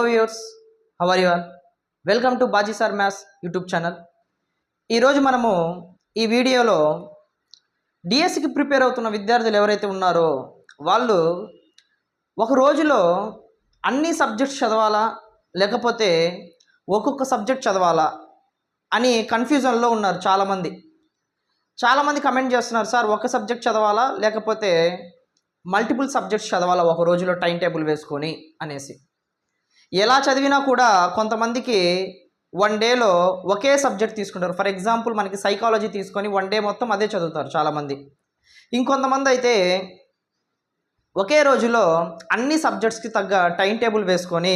Hello viewers how are your welcome to Baji sir maths YouTube channel ఈరోజు మనము ఈ వీడియోలో డిఎస్సికి ప్రిపేర్ అవుతున్న విద్యార్థులు ఎవరైతే ఉన్నారో వాళ్ళు ఒక రోజులో అన్ని సబ్జెక్ట్స్ చదవాలా? లేకపోతే ఒక్కొక్క సబ్జెక్ట్ చదవాలా? అని కన్ఫ్యూజన్లో ఉన్నారు చాలామంది. చాలామంది కమెంట్ చేస్తున్నారు సార్ ఒక సబ్జెక్ట్ చదవాలా? లేకపోతే మల్టిపుల్ సబ్జెక్ట్స్ చదవాలా ఒక రోజులో టైం టేబుల్ వేసుకొని? అనేసి. ఎలా చదివినా కూడా కొంతమందికి వన్ డేలో ఒకే సబ్జెక్ట్ తీసుకుంటారు. ఫర్ ఎగ్జాంపుల్ మనకి సైకాలజీ తీసుకొని వన్ డే మొత్తం అదే చదువుతారు చాలామంది. ఇంకొంతమంది అయితే ఒకే రోజులో అన్ని సబ్జెక్ట్స్కి తగ్గ టైం టేబుల్ వేసుకొని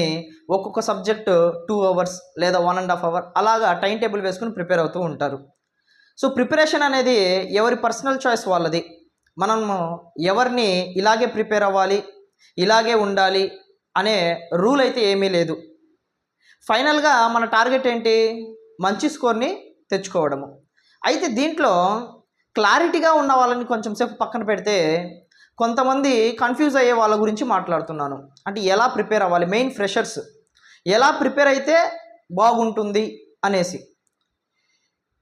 ఒక్కొక్క సబ్జెక్ట్ టూ అవర్స్ లేదా వన్ అండ్ హాఫ్ అవర్ అలాగా టైం టేబుల్ వేసుకొని ప్రిపేర్ అవుతూ ఉంటారు. సో ప్రిపరేషన్ అనేది ఎవరి పర్సనల్ చాయిస్ వాళ్ళది. మనము ఎవరిని ఇలాగే ప్రిపేర్ అవ్వాలి ఇలాగే ఉండాలి అనే రూల్ అయితే ఏమీ లేదు. ఫైనల్గా మన టార్గెట్ ఏంటి? మంచి స్కోర్ని తెచ్చుకోవడము. అయితే దీంట్లో క్లారిటీగా ఉన్న వాళ్ళని కొంచెం సేపు పక్కన పెడితే కొంతమంది కన్ఫ్యూజ్ అయ్యే వాళ్ళ గురించి మాట్లాడుతున్నాను. అంటే ఎలా ప్రిపేర్ అవ్వాలి? మెయిన్ ఫ్రెషర్స్ ఎలా ప్రిపేర్ అయితే బాగుంటుంది అనేసి.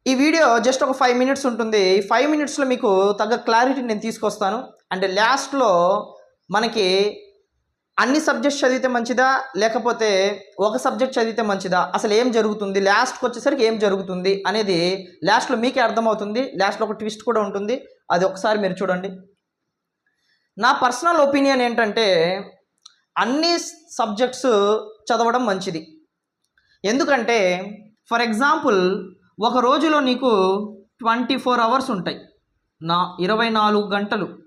ఈ వీడియో జస్ట్ ఒక ఫైవ్ మినిట్స్ ఉంటుంది. ఈ ఫైవ్ మినిట్స్లో మీకు తగ్గ క్లారిటీ నేను తీసుకొస్తాను. అండ్ లాస్ట్లో మనకి అన్ని సబ్జెక్ట్స్ చదివితే మంచిదా? లేకపోతే ఒక సబ్జెక్ట్ చదివితే మంచిదా? అసలు ఏం జరుగుతుంది? లాస్ట్కి వచ్చేసరికి ఏం జరుగుతుంది? అనేది లాస్ట్లో మీకే అర్థమవుతుంది. లాస్ట్లో ఒక ట్విస్ట్ కూడా ఉంటుంది. అది ఒకసారి మీరు చూడండి. నా పర్సనల్ ఒపీనియన్ ఏంటంటే అన్ని సబ్జెక్ట్స్ చదవడం మంచిది. ఎందుకంటే ఫర్ ఎగ్జాంపుల్ ఒక రోజులో నీకు ట్వంటీ ఫోర్ అవర్స్ ఉంటాయి. నా ఇరవై నాలుగు గంటలు.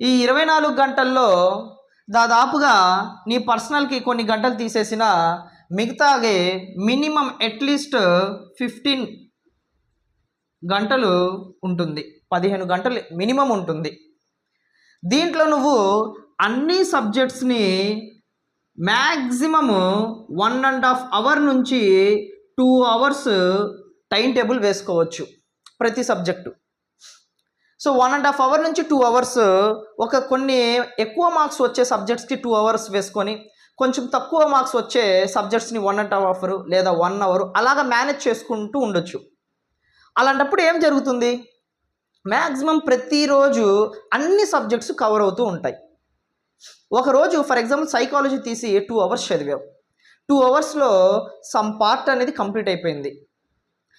ఈ ఇరవై నాలుగు గంటల్లో దాదాపుగా నీ పర్సనల్కి కొన్ని గంటలు తీసేసిన మిగతాగే మినిమం అట్లీస్ట్ ఫిఫ్టీన్ గంటలు ఉంటుంది. పదిహేను గంటలు మినిమం ఉంటుంది. దీంట్లో నువ్వు అన్ని సబ్జెక్ట్స్ని maximum one and half hour నుంచి టూ అవర్స్ టైం టేబుల్ వేసుకోవచ్చు. ప్రతి subject. So one and half hour నుంచి టూ అవర్స్ uh, ఒక కొన్ని ఎక్కువ మార్క్స్ వచ్చే సబ్జెక్ట్స్కి టూ అవర్స్ వేసుకొని కొంచెం తక్కువ మార్క్స్ వచ్చే సబ్జెక్ట్స్ని వన్ అండ్ హాఫ్ అవర్ లేదా వన్ అవర్ అలాగా మేనేజ్ చేసుకుంటూ ఉండొచ్చు. అలాంటప్పుడు ఏం జరుగుతుంది? మ్యాక్సిమం ప్రతిరోజు అన్ని సబ్జెక్ట్స్ కవర్ అవుతూ ఉంటాయి. ఒకరోజు ఫర్ ఎగ్జాంపుల్ సైకాలజీ తీసి టూ అవర్స్ చదివావు టూ అవర్స్లో సమ్ పార్ట్ అనేది కంప్లీట్ అయిపోయింది.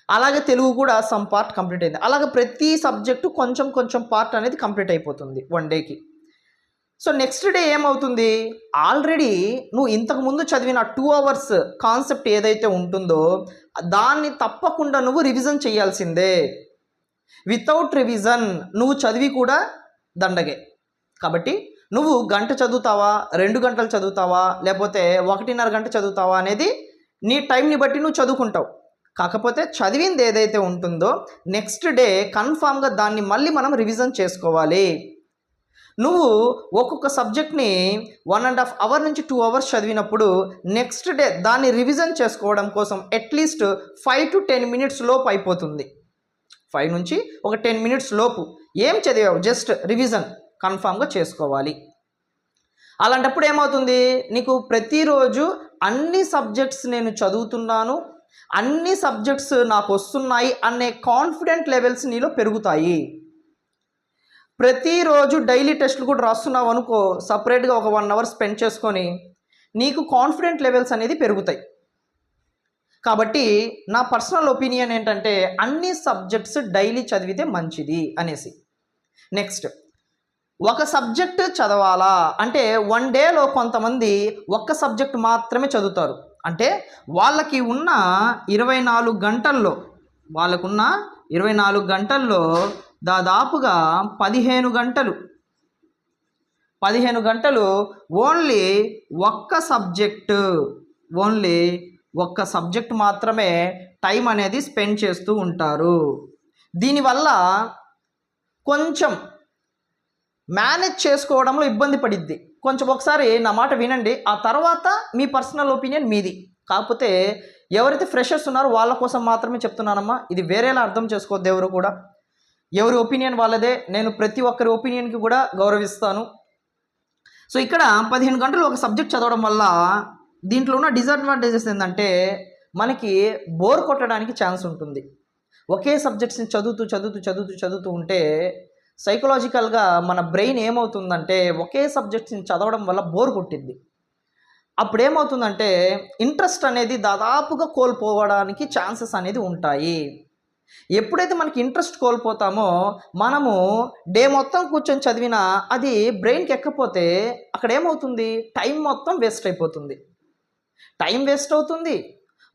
అలాగే తెలుగు కూడా సమ్ పార్ట్ కంప్లీట్ అయింది. అలాగే ప్రతి సబ్జెక్టు కొంచెం కొంచెం పార్ట్ అనేది కంప్లీట్ అయిపోతుంది వన్ డేకి సో నెక్స్ట్ డే ఏమవుతుంది? ఆల్రెడీ నువ్వు ఇంతకుముందు చదివిన టూ అవర్స్ కాన్సెప్ట్ ఏదైతే ఉంటుందో దాన్ని తప్పకుండా నువ్వు రివిజన్ చేయాల్సిందే. వితౌట్ రివిజన్ నువ్వు చదివి కూడా దండగే. కాబట్టి నువ్వు గంట చదువుతావా? రెండు గంటలు చదువుతావా? లేకపోతే ఒకటిన్నర గంట చదువుతావా అనేది నీ టైంని బట్టి నువ్వు చదువుకుంటావు. కాకపోతే చదివింది ఏదైతే ఉంటుందో నెక్స్ట్ డే కన్ఫామ్గా దాన్ని మళ్ళీ మనం రివిజన్ చేసుకోవాలి. నువ్వు ఒక్కొక్క సబ్జెక్ట్ని వన్ అండ్ హాఫ్ అవర్ నుంచి టూ అవర్స్ చదివినప్పుడు నెక్స్ట్ డే దాన్ని రివిజన్ చేసుకోవడం కోసం at least five to ten minutes లోపు అయిపోతుంది. ఫైవ్ నుంచి ఒక టెన్ మినిట్స్ లోపు ఏం చదివావు? జస్ట్ రివిజన్ కన్ఫామ్గా చేసుకోవాలి. అలాంటప్పుడు ఏమవుతుంది? నీకు ప్రతిరోజు అన్ని సబ్జెక్ట్స్ నేను చదువుతున్నాను అన్ని సబ్జెక్ట్స్ నాకు వస్తున్నాయి అనే కాన్ఫిడెంట్ లెవెల్స్ నీలో పెరుగుతాయి. ప్రతిరోజు డైలీ టెస్ట్లు కూడా రాస్తున్నావు అనుకో సపరేట్గా ఒక వన్ అవర్ స్పెండ్ చేసుకొని నీకు కాన్ఫిడెంట్ లెవెల్స్ అనేది పెరుగుతాయి. కాబట్టి నా పర్సనల్ ఒపీనియన్ ఏంటంటే అన్ని సబ్జెక్ట్స్ డైలీ చదివితే మంచిది అనేసి. నెక్స్ట్ ఒక సబ్జెక్ట్ చదవాలా? అంటే వన్ డేలో కొంతమంది ఒక్క సబ్జెక్ట్ మాత్రమే చదువుతారు. అంటే వాళ్ళకి ఉన్న ఇరవై నాలుగు గంటల్లో వాళ్ళకున్న ఇరవై నాలుగు గంటల్లో దాదాపుగా పదిహేను గంటలు. పదిహేను గంటలు ఓన్లీ ఒక్క సబ్జెక్టు ఓన్లీ ఒక్క సబ్జెక్ట్ మాత్రమే టైం అనేది స్పెండ్ చేస్తూ ఉంటారు. దీనివల్ల కొంచెం మేనేజ్ చేసుకోవడంలో ఇబ్బంది పడిద్ది. కొంచెం ఒకసారి నా మాట వినండి. ఆ తర్వాత మీ పర్సనల్ ఒపీనియన్ మీది. కాకపోతే ఎవరైతే ఫ్రెషర్స్ ఉన్నారో వాళ్ళ కోసం మాత్రమే చెప్తున్నానమ్మా. ఇది వేరేలా అర్థం చేసుకోవద్దు ఎవరు కూడా. ఎవరి ఒపీనియన్ వాళ్ళదే. నేను ప్రతి ఒక్కరి ఒపీనియన్కి కూడా గౌరవిస్తాను. సో ఇక్కడ పదిహేను గంటలు ఒక సబ్జెక్ట్ చదవడం వల్ల దీంట్లో ఉన్న డిసడ్వాంటేజెస్ ఏంటంటే మనకి బోర్ కొట్టడానికి ఛాన్స్ ఉంటుంది. ఒకే సబ్జెక్ట్స్ని చదువుతూ చదువుతూ చదువుతూ చదువుతూ ఉంటే సైకలాజికల్గా మన బ్రెయిన్ ఏమవుతుందంటే ఒకే సబ్జెక్ట్స్ని చదవడం వల్ల బోర్ కొట్టింది అప్పుడు ఏమవుతుందంటే ఇంట్రెస్ట్ అనేది దాదాపుగా కోల్పోవడానికి ఛాన్సెస్ అనేది ఉంటాయి. ఎప్పుడైతే మనకి ఇంట్రెస్ట్ కోల్పోతామో మనము డే మొత్తం కూర్చొని చదివినా అది బ్రెయిన్కి ఎక్కపోతే అక్కడ ఏమవుతుంది టైం మొత్తం వేస్ట్ అయిపోతుంది. టైం వేస్ట్ అవుతుంది.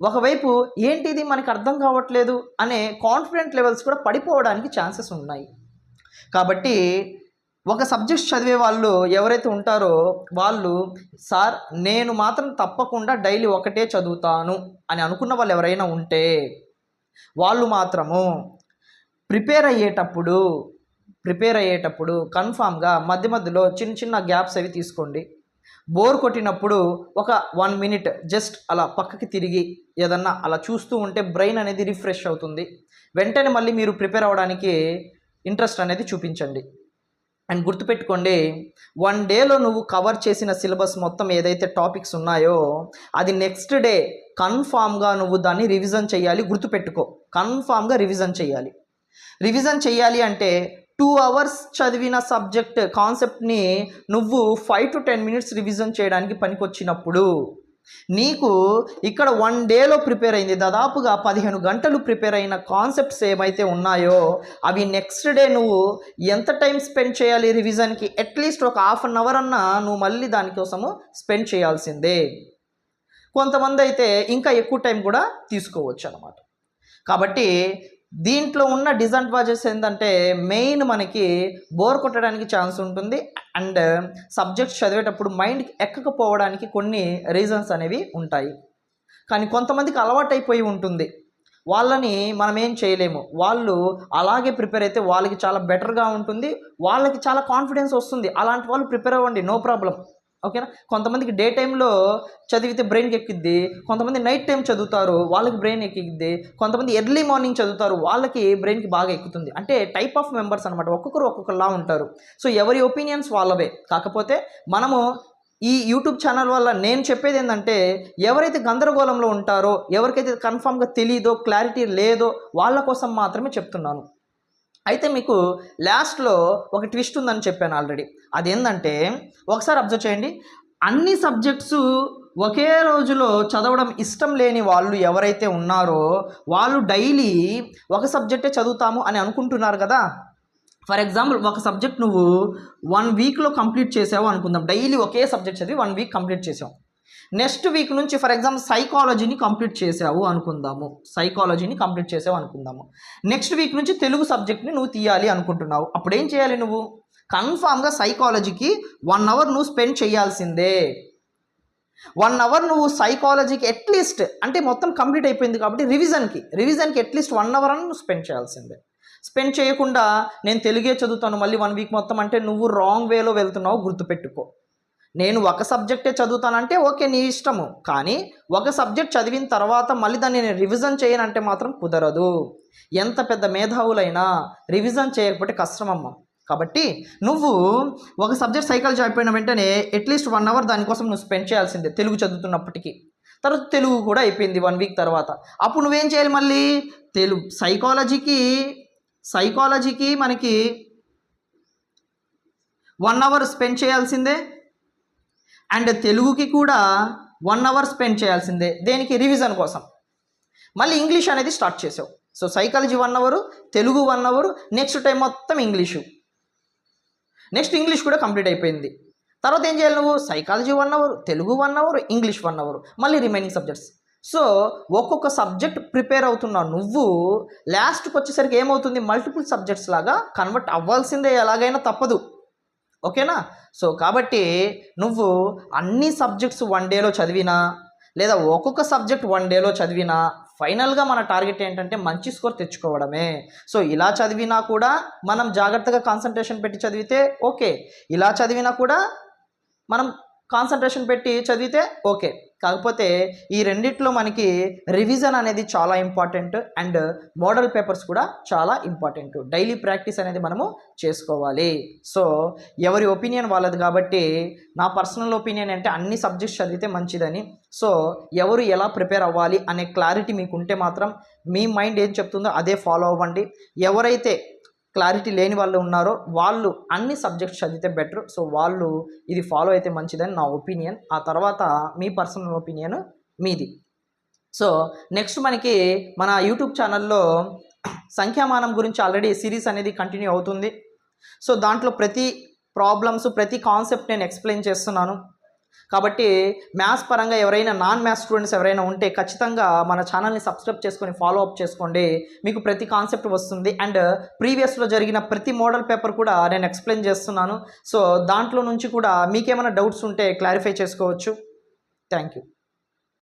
ఒకవైపు ఏంటిది మనకి అర్థం కావట్లేదు అనే కాన్ఫిడెంట్ లెవెల్స్ కూడా పడిపోవడానికి ఛాన్సెస్ ఉన్నాయి. కాబట్టి ఒక సబ్జెక్ట్ చదివే వాళ్ళు ఎవరైతే ఉంటారో వాళ్ళు సార్ నేను మాత్రం తప్పకుండా డైలీ ఒకటే చదువుతాను అని అనుకున్న వాళ్ళు ఎవరైనా ఉంటే వాళ్ళు మాత్రము ప్రిపేర్ అయ్యేటప్పుడు ప్రిపేర్ అయ్యేటప్పుడు కన్ఫామ్గా మధ్య మధ్యలో చిన్న చిన్న గ్యాప్స్ అవి తీసుకోండి. బోర్ కొట్టినప్పుడు ఒక వన్ మినిట్ జస్ట్ అలా పక్కకి తిరిగి ఏదన్నా అలా చూస్తూ ఉంటే బ్రెయిన్ అనేది రిఫ్రెష్ అవుతుంది. వెంటనే మళ్ళీ మీరు ప్రిపేర్ అవ్వడానికి ఇంట్రెస్ట్ అనేది చూపించండి. అండ్ గుర్తుపెట్టుకోండి వన్ డేలో నువ్వు కవర్ చేసిన సిలబస్ మొత్తం ఏదైతే టాపిక్స్ ఉన్నాయో అది నెక్స్ట్ డే కన్ఫామ్గా నువ్వు దాన్ని రివిజన్ చేయాలి గుర్తుపెట్టుకో. కన్ఫామ్గా రివిజన్ చేయాలి రివిజన్ చేయాలి అంటే టూ అవర్స్ చదివిన సబ్జెక్ట్ కాన్సెప్ట్ని నువ్వు five to ten minutes revision చేయడానికి పనికొచ్చినప్పుడు నీకు ఇక్కడ వన్ డేలో ప్రిపేర్ అయింది. దాదాపుగా పదిహేను గంటలు ప్రిపేర్ అయిన కాన్సెప్ట్స్ ఏమైతే ఉన్నాయో అవి నెక్స్ట్ డే నువ్వు ఎంత టైం స్పెండ్ చేయాలి రివిజన్కి అట్లీస్ట్ ఒక హాఫ్ అన్ అవర్ అన్నా నువ్వు మళ్ళీ దానికోసము స్పెండ్ చేయాల్సిందే. కొంతమంది అయితే ఇంకా ఎక్కువ టైం కూడా తీసుకోవచ్చు అనమాట కాబట్టి దీంట్లో ఉన్న డిసడ్వాంటేజెస్ ఏంటంటే మెయిన్ మనకి బోర్ కొట్టడానికి ఛాన్స్ ఉంటుంది అండ్ సబ్జెక్ట్స్ చదివేటప్పుడు మైండ్కి ఎక్కకపోవడానికి కొన్ని రీజన్స్ అనేవి ఉంటాయి. కానీ కొంతమందికి అలవాటైపోయి ఉంటుంది. వాళ్ళని మనం ఏం చేయలేము. వాళ్ళు అలాగే ప్రిపేర్ అయితే వాళ్ళకి చాలా బెటర్గా ఉంటుంది. వాళ్ళకి చాలా కాన్ఫిడెన్స్ వస్తుంది. అలాంటి వాళ్ళు ప్రిపేర్ అవ్వండి. నో ప్రాబ్లం ఓకేనా? కొంతమందికి డే టైంలో చదివితే బ్రెయిన్కి ఎక్కిద్ది కొంతమంది నైట్ టైం చదువుతారు వాళ్ళకి బ్రెయిన్ ఎక్కిద్ది కొంతమంది ఎర్లీ మార్నింగ్ చదువుతారు వాళ్ళకి బ్రెయిన్కి బాగా ఎక్కుతుంది. అంటే టైప్ ఆఫ్ మెంబర్స్ అనమాట ఒక్కొక్కరు ఒక్కొక్కలా ఉంటారు. సో ఎవరి ఒపీనియన్స్ వాళ్ళవే. కాకపోతే మనము ఈ యూట్యూబ్ ఛానల్ వల్ల నేను చెప్పేది ఏంటంటే ఎవరైతే గందరగోళంలో ఉంటారో ఎవరికైతే కన్ఫామ్గా తెలియదో క్లారిటీ లేదో వాళ్ళ కోసం మాత్రమే చెప్తున్నాను. అయితే మీకు లాస్ట్లో ఒక ట్విస్ట్ ఉందని చెప్పాను ఆల్రెడీ. అదేంటంటే ఒకసారి అబ్జర్వ్ చేయండి. అన్ని సబ్జెక్ట్స్ ఒకే రోజులో చదవడం ఇష్టం లేని వాళ్ళు ఎవరైతే ఉన్నారో వాళ్ళు డైలీ ఒక సబ్జెక్టే చదువుతాము అని అనుకుంటున్నారు కదా? ఫర్ ఎగ్జాంపుల్ ఒక సబ్జెక్ట్ నువ్వు వన్ వీక్లో కంప్లీట్ చేసావు అనుకుందాం. డైలీ ఒకే సబ్జెక్ట్ చదివి వన్ వీక్ కంప్లీట్ చేసావు. నెక్స్ట్ వీక్ నుంచి ఫర్ ఎగ్జాంపుల్ సైకాలజీని కంప్లీట్ చేసావు అనుకుందాము. సైకాలజీని కంప్లీట్ చేసావు అనుకుందాము. నెక్స్ట్ వీక్ నుంచి తెలుగు సబ్జెక్ట్ని నువ్వు తీయాలి అనుకుంటున్నావు. అప్పుడు ఏం చేయాలి నువ్వు? కన్ఫామ్గా సైకాలజీకి వన్ అవర్ నువ్వు స్పెండ్ చేయాల్సిందే. వన్ అవర్ నువ్వు సైకాలజీకి అట్లీస్ట్ అంటే మొత్తం కంప్లీట్ అయిపోయింది కాబట్టి రివిజన్కి రివిజన్కి అట్లీస్ట్ వన్ అవర్ అని నువ్వు స్పెండ్ చేయాల్సిందే. స్పెండ్ చేయకుండా నేను తెలుగే చదువుతాను మళ్ళీ వన్ వీక్ మొత్తం అంటే నువ్వు రాంగ్ వేలో వెళ్తున్నావు గుర్తుపెట్టుకో. నేను ఒక సబ్జెక్టే చదువుతానంటే ఓకే నీ ఇష్టము. కానీ ఒక సబ్జెక్ట్ చదివిన తర్వాత మళ్ళీ దాన్ని నేను రివిజన్ చేయనంటే మాత్రం కుదరదు. ఎంత పెద్ద మేధావులైనా రివిజన్ చేయకపోతే కష్టమమ్మ. కాబట్టి నువ్వు ఒక సబ్జెక్ట్ సైకాలజీ అయిపోయిన వెంటనే అట్లీస్ట్ వన్ అవర్ దానికోసం నువ్వు స్పెండ్ చేయాల్సిందే తెలుగు చదువుతున్నప్పటికీ. తర్వాత తెలుగు కూడా అయిపోయింది వన్ వీక్ తర్వాత. అప్పుడు నువ్వేం చేయాలి మళ్ళీ? తెలుగు సైకాలజీకి సైకాలజీకి మనకి వన్ అవర్ స్పెండ్ చేయాల్సిందే. అండ్ తెలుగుకి కూడా వన్ అవర్ స్పెండ్ చేయాల్సిందే. దేనికి? రివిజన్ కోసం. మళ్ళీ ఇంగ్లీష్ అనేది స్టార్ట్ చేసావు. So psychology one hour Telugu one hour next time మొత్తం ఇంగ్లీషు. నెక్స్ట్ ఇంగ్లీష్ కూడా కంప్లీట్ అయిపోయింది. తర్వాత ఏం చేయాలి నువ్వు? Psychology one hour Telugu one hour English one hour. మళ్ళీ రిమైనింగ్ సబ్జెక్ట్స్. సో ఒక్కొక్క సబ్జెక్ట్ ప్రిపేర్ అవుతున్న నువ్వు లాస్ట్కి వచ్చేసరికి ఏమవుతుంది? మల్టిపుల్ సబ్జెక్ట్స్ లాగా కన్వర్ట్ అవ్వాల్సిందే. ఎలాగైనా తప్పదు. ఓకేనా? సో కాబట్టి నువ్వు అన్ని సబ్జెక్ట్స్ వన్ డేలో చదివినా లేదా ఒక్కొక్క సబ్జెక్ట్ వన్ డేలో చదివినా ఫైనల్గా మన టార్గెట్ ఏంటంటే మంచి స్కోర్ తెచ్చుకోవడమే. సో ఇలా చదివినా కూడా మనం జాగ్రత్తగా కాన్సన్ట్రేషన్ పెట్టి చదివితే ఓకే. ఇలా చదివినా కూడా మనం కాన్సన్ట్రేషన్ పెట్టి చదివితే ఓకే. కాకపోతే ఈ రెండిట్లో మనకి రివిజన్ అనేది చాలా ఇంపార్టెంట్ అండ్ మోడల్ పేపర్స్ కూడా చాలా ఇంపార్టెంట్ డైలీ ప్రాక్టీస్ అనేది మనము చేసుకోవాలి. సో ఎవరి ఒపీనియన్ వాళ్ళది కాబట్టి నా పర్సనల్ ఒపీనియన్ అంటే అన్ని సబ్జెక్ట్స్ చదివితే మంచిదని. సో ఎవరు ఎలా ప్రిపేర్ అవ్వాలి అనే క్లారిటీ మీకు ఉంటే మాత్రం మీ మైండ్ ఏం చెప్తుందో అదే ఫాలో అవ్వండి. ఎవరైతే క్లారిటీ లేని వాళ్ళు ఉన్నారో వాళ్ళు అన్ని సబ్జెక్ట్స్ చదివితే బెటర్. సో వాళ్ళు ఇది ఫాలో అయితే మంచిదని నా ఒపీనియన్. ఆ తర్వాత మీ పర్సనల్ ఒపీనియన్ మీది. సో నెక్స్ట్ మనకి మన యూట్యూబ్ ఛానల్లో సంఖ్యామానం గురించి ఆల్రెడీ సిరీస్ అనేది కంటిన్యూ అవుతుంది. సో దాంట్లో ప్రతి ప్రాబ్లమ్స్ ప్రతి కాన్సెప్ట్ నేను ఎక్స్ప్లెయిన్ చేస్తున్నాను. కాబట్టి మ్యాథ్స్ పరంగా ఎవరైనా నాన్ మ్యాథ్స్ స్టూడెంట్స్ ఎవరైనా ఉంటే ఖచ్చితంగా మన ఛానల్ని సబ్స్క్రైబ్ చేసుకొని ఫాలో అప్ చేసుకోండి. మీకు ప్రతి కాన్సెప్ట్ వస్తుంది. అండ్ ప్రీవియస్లో జరిగిన ప్రతి మోడల్ పేపర్ కూడా నేను ఎక్స్ప్లెయిన్ చేస్తున్నాను. సో దాంట్లో నుంచి కూడా మీకేమైనా డౌట్స్ ఉంటే క్లారిఫై చేసుకోవచ్చు. Thank you